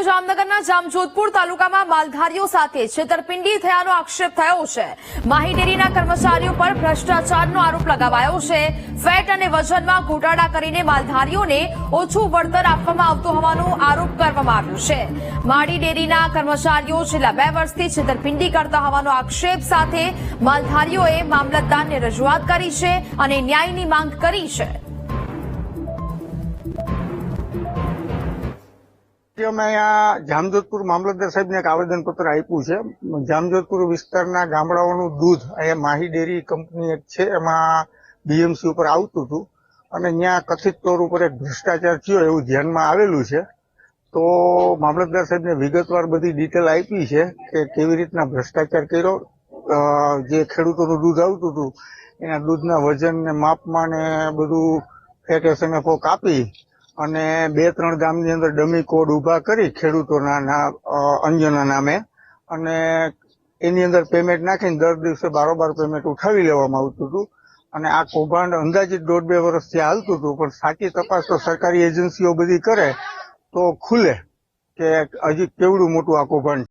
તો જામનગરના જામજોધપુર તાલુકામાં માલધારીઓ સાથે છેતરપિંડી થયાનો આક્ષેપ થયો છે. માહીડેરીના કર્મચારીઓ પર ભ્રષ્ટાચારનો આરોપ લગાવાયો છે. ફેટ અને વજનમાં ઘોટાળા કરીને માલધારીઓને ઓછું વળતર આપવામાં આવતું હોવાનો આરોપ કરવામાં આવ્યો છે. માડી ડેરીના કર્મચારીઓ છેલ્લા બે વર્ષથી છેતરપિંડી કરતા હોવાનો આક્ષેપ સાથે માલધારીઓએ મામલતદારને રજૂઆત કરી છે અને ન્યાયની માંગ કરી છે. કે અમે અહીંયા જામજોધપુર મામલતદાર સાહેબને એક આવેદન પત્ર આપ્યું છે. જામજોધપુર વિસ્તારના ગામડાઓનું દૂધ, અહીંયા માહી ડેરી કંપની એક છે, એમાં બીએમસી ઉપર આવતું હતું. અને ત્યાં કથિત તોર ઉપર એક ભ્રષ્ટાચાર થયો એવું ધ્યાનમાં આવેલું છે. તો મામલતદાર સાહેબને વિગતવાર બધી ડિટેલ આપી છે કે કેવી રીતના ભ્રષ્ટાચાર કર્યો જે ખેડૂતોનું દૂધ આવતું હતું, એના દૂધના વજન ને માપમાં ને બધું ફેટ એસએમએફઓ કાપી અને બે ત્રણ ગામની અંદર ડમી કોડ ઊભા કરી ખેડૂતોના ના- અ, અન્યના નામે અને એની અંદર પેમેન્ટ નાખીને દર દિવસે બારોબાર પેમેન્ટ ઉઠાવી લેવામાં આવતું હતું. અને આ કૌભાંડ અંદાજિત દોઢ બે વર્ષથી હાલતું હતું પણ સાચી તપાસ તો સરકારી એજન્સીઓ બધી કરે તો ખુલે કે હજી કેવડું મોટું આ કૌભાંડ